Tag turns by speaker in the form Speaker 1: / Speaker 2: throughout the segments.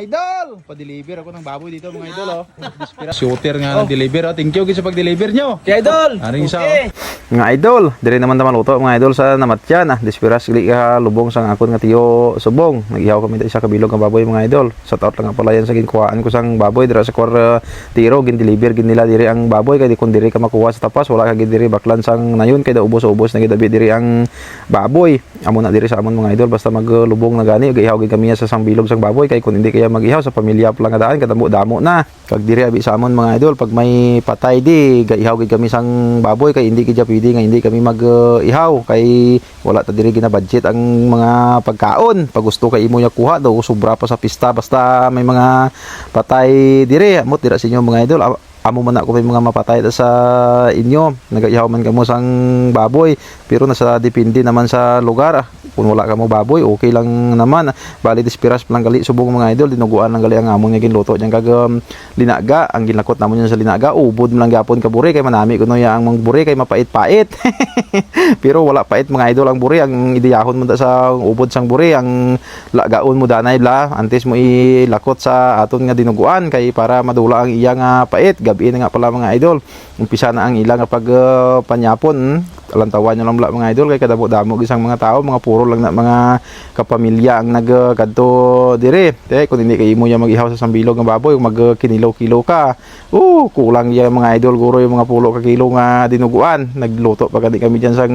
Speaker 1: idol, pa-deliver ako ng baboy dito mga idol oh. Shooter nga ng deliver oh. Thank you sa pag-deliver nyo.
Speaker 2: Okay, idol.
Speaker 1: Aring isa oh.
Speaker 3: Nga idol, dire naman ta maluto mga idol sa namatyan ah. Despiras gali ka lubong sang akon nga tiyo subong. Nagihaw kami isa ka bilog nga baboy mga idol. Sa out lang nga pala yan sa ginkuhaan ko sang baboy dira sa kwar uh, tiro gin deliver gin nila dire ang baboy kay di kun dire ka makuha sa tapas wala ka gin dire baklan sang nayon kay da ubos-ubos na gidabi dire ang baboy. Amo na dire sa amon mga idol basta maglubong na gani gihaw gid kami sa sang bilog sang baboy kay kun hindi kaya magihaw sa pamilya pa lang nga daan kadamo-damo na. Kag dire abi sa amon mga idol pag may patay di gaihaw gid kami sang baboy kay hindi kidya pwede nga hindi kami mag-ihaw kay wala ta diri gina budget ang mga pagkaon. Pag gusto kay imo niya kuha daw sobra pa sa pista basta may mga patay dire amot dira sa inyo mga idol. Am- amo man ako may mga mapatay ta sa inyo. Nagaihaw man kamo sang baboy. Pero nasa depende naman sa lugar ah. kung wala ka mo baboy okay lang naman bali dispiras lang gali subong mga idol dinuguan lang gali ang amon nga ginluto diyan kag um, linaga. Ang ginlakot namon sa linaga ubod mo lang gapon ka buri kay manami kuno ya ang mga buri kay mapait-pait. Pero wala pait mga idol ang buri ang idiyahon mo sa ubod sang buri ang lagaon mo danay la antes mo ilakot sa aton nga dinuguan kay para madula ang iya nga pait gabi na nga pala mga idol umpisa na ang ila nga pag uh? Alantawan nyo lang bala mga idol kay kadamo-damo isang mga tao mga puro lang na mga kapamilya ang nagkadto dire. Te kung hindi kay mo ya mag-ihaw sa sambilog nga baboy mag kinilaw-kilo ka oh kulang ya mga idol guro yung mga pulo ka kilo nga dinuguan. Nagluto pa kadi kami diyan sang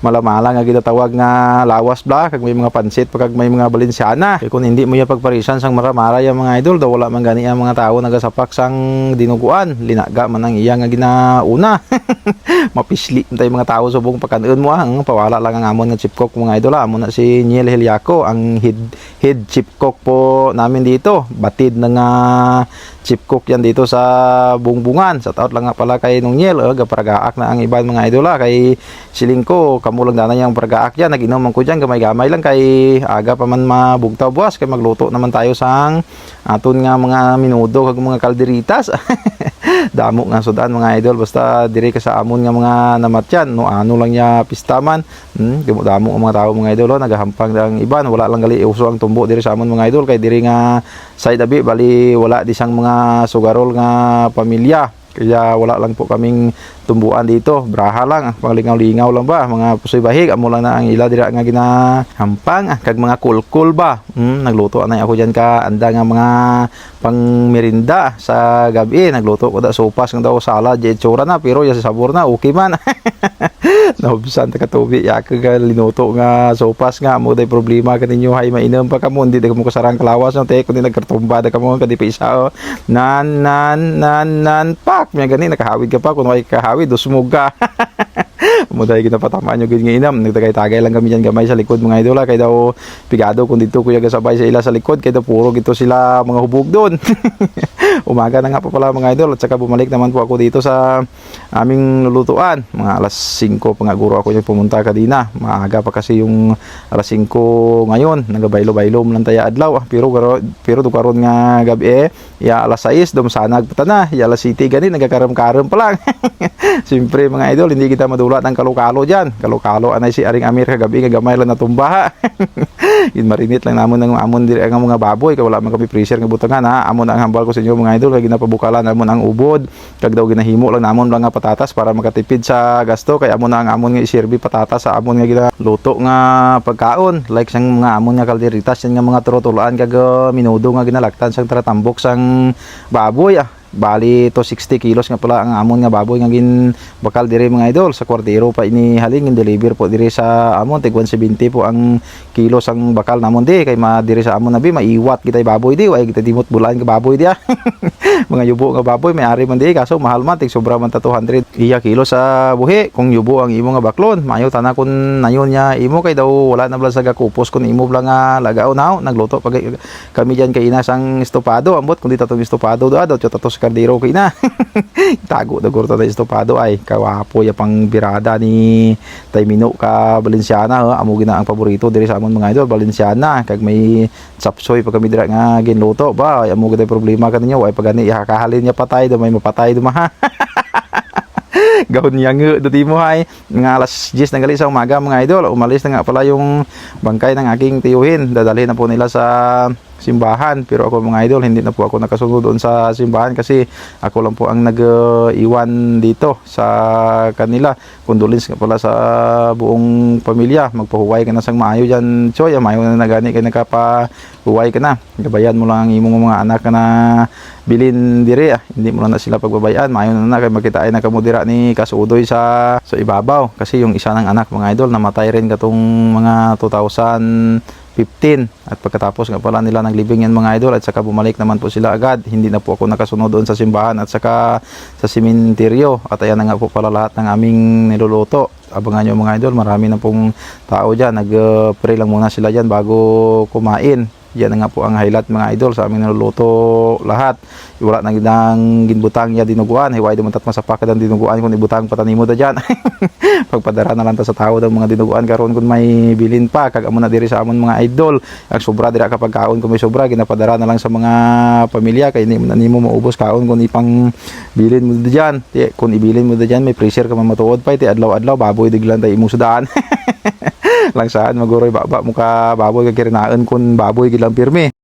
Speaker 3: malamala nga ginatawag nga lawas bla kag may mga pansit pag may mga balensyana kay kung hindi mo ya pagparisan sang maramara ya mga idol daw wala man gani ang mga tao nagasapak sang dinuguan. Linaga man ang iya nga ginauna. Mapisli tay mga tao subong pagkanon mo ang pawala lang ang amon nga chip cook mga idol ah. amo na si Niel Heliaco ang head head chip cook po namin dito batid na nga chip cook yan dito sa bungbungan sa taot lang nga pala kay nung Niel uh, gaparagaak na ang iban mga idol ah. kay siling ko kamo lang dana yang paragaak yan naginom man ko diyan gamay-gamay lang kay aga pa man mabugtaw buwas kay magluto naman tayo sang aton nga mga minudo kag mga kalderitas damo nga sudan mga idol. Basta diri ka sa amon nga mga namatyan. No ano lang niya pistaman. Hmm, damo ang mga tao mga idol oh, nagahampang ang iban wala lang gali uso ang tumbo diri sa amon mga idol. Kay diri nga side abi bali wala di sang mga sugarol nga pamilya. Kaya wala lang po kaming tumbuan dito. Braha lang ah, panglingaw-lingaw lang ba mga pusoy bahig amo lang na ang ila dira nga ginahampang ah, kag mga kulkul ba? Hmm, nagluto anay ako diyan ka. Anda nga mga pang merinda sa gabi. Nagluto ko da sopas ng daw salad di itsura na. Pero ya sa sabor na okay man. Naubsan ta katubi ya ka linuto nga sopas nga. Mo day problema kaninyo hay mainom pa kamo hindi da mo kasarang kalawas no te? Kundi nagkartumba da kamo kadi pa isa oh. nan nan nan nan pak. May gani nakahawid ka pa. Kun way kahawid usmog ka mo dahil ginapatamaan nyo gid nga inam. Nagtagay-tagay lang kami dyan gamay sa likod mga idola kay daw pigado kung dito kuya gasabay sa ila sa likod. Kay daw puro gito sila mga hubog doon. Umaga na nga pa pala mga idol. At saka bumalik naman po ako dito sa aming lulutuan. Mga alas 5 pa nga guro ako yung pumunta kadina maaga pa kasi yung alas 5 ngayon. Nagabaylo-baylo mo lang taya adlaw pero pero do karon nga gabi eh ya alas 6 dum sanag pa na ya alas 7 gani nagakaram-karam pa lang. Siyempre mga idol, hindi kita madulat ng kalukalo dyan. Kalukalo, anay si Aring Amir kagabi, kagamay lang natumba. Yun marinit lang namon ng amon diri ang mga baboy, kay wala man kami pressure nga butangan ha. Amon ang hambal ko sa inyo mga idol, kay ginapabukalan namon ang ubod. Kag daw ginahimo lang namon lang nga patatas para makatipid sa gasto, kay amon na ang amon nga iserbi patatas sa amon nga ginaluto nga pagkaon. Like sang mga amon nga kalderitas, yan nga mga turutulaan kag uh, minudo nga ginalaktan sang tratambok sang baboy ah. Bali to 60 kilos nga pala ang amon nga baboy nga gin bakal dire mga idol. Sa kwartero pa ini haling deliver po dire sa amon. Tig 170 po ang kilos ang bakal namon di. Kay ma dire sa amon nabi maiwat kita baboy di. Way kita dimot bulan ka baboy di ah. mga yubo nga baboy may ari man di. Kaso mahal man tig sobra man ta 200 iya kilo sa buhi kung yubo ang imo nga baklon. Mayo tana kun nayon nya imo kay daw wala na bala sa gakupos kun imo bala nga lagao naw nagluto pag kami diyan kay ina sang estopado ambot. Kun di tatong estopado do daw tatos kardero kay na. Tago da gurta da estopado. Ay kawapo ya pang birada ni Taymino ka Valenciana ho amo gina ang paborito diri sa amon mga idol Valenciana. Kag may chapsoy pag kami dira nga ginluto. Ba ay amo gid problema kaninyo ay pagani ihakahalin niya patay do may mapatay do maha Gahon niya nga do mo hay nga alas 10 ng gali sa umaga mga idol. Umalis na nga pala yung bangkay ng aking tiyuhin. Dadalhin na po nila sa simbahan pero ako mga idol hindi na po ako nakasunod doon sa simbahan kasi ako lang po ang nag-iwan dito sa kanila. Condolence nga pala sa buong pamilya. Magpahuway ka na sang maayo dyan choy. Maayo na nagani kay nakapahuway ka na. Gabayan mo lang ang imong mga anak ka na bilin diri ah. hindi mo lang na sila pagbabayan maayo na na kay makita ay nakamudira ni Kasudoy sa sa ibabaw. Kasi yung isa ng anak mga idol namatay rin katong mga 2000 15 at pagkatapos nga pala nila naglibing yan mga idol at saka bumalik naman po sila agad. Hindi na po ako nakasunod doon sa simbahan at saka sa simenteryo. At ayan na nga po pala lahat ng aming niluluto. Abangan nyo mga idol marami na pong tao dyan. Nag uh, pray lang muna sila dyan bago kumain yan nga po ang highlight mga idol sa aming niluluto lahat. Wala nang nang ginbutang ya dinuguan. Hiway di man tat masapak dan dinuguan kung ibutang patanimo ta dyan. Pagpadara na lang ta sa tao daw mga dinuguan. Karon kung may bilin pa kag amo na diri sa amon mga idol. Ang sobra dira kapag kaon kung may sobra ginapadara na lang sa mga pamilya kay na nimo maubos kaon kung ipang bilin mo diyan ti kung ibilin mo diyan may pressure ka man matuod pa ti adlaw-adlaw baboy diglan tay imong sudaan lang saan maguroy baba mo ka baboy ka kirinaan kun baboy gilang pirmi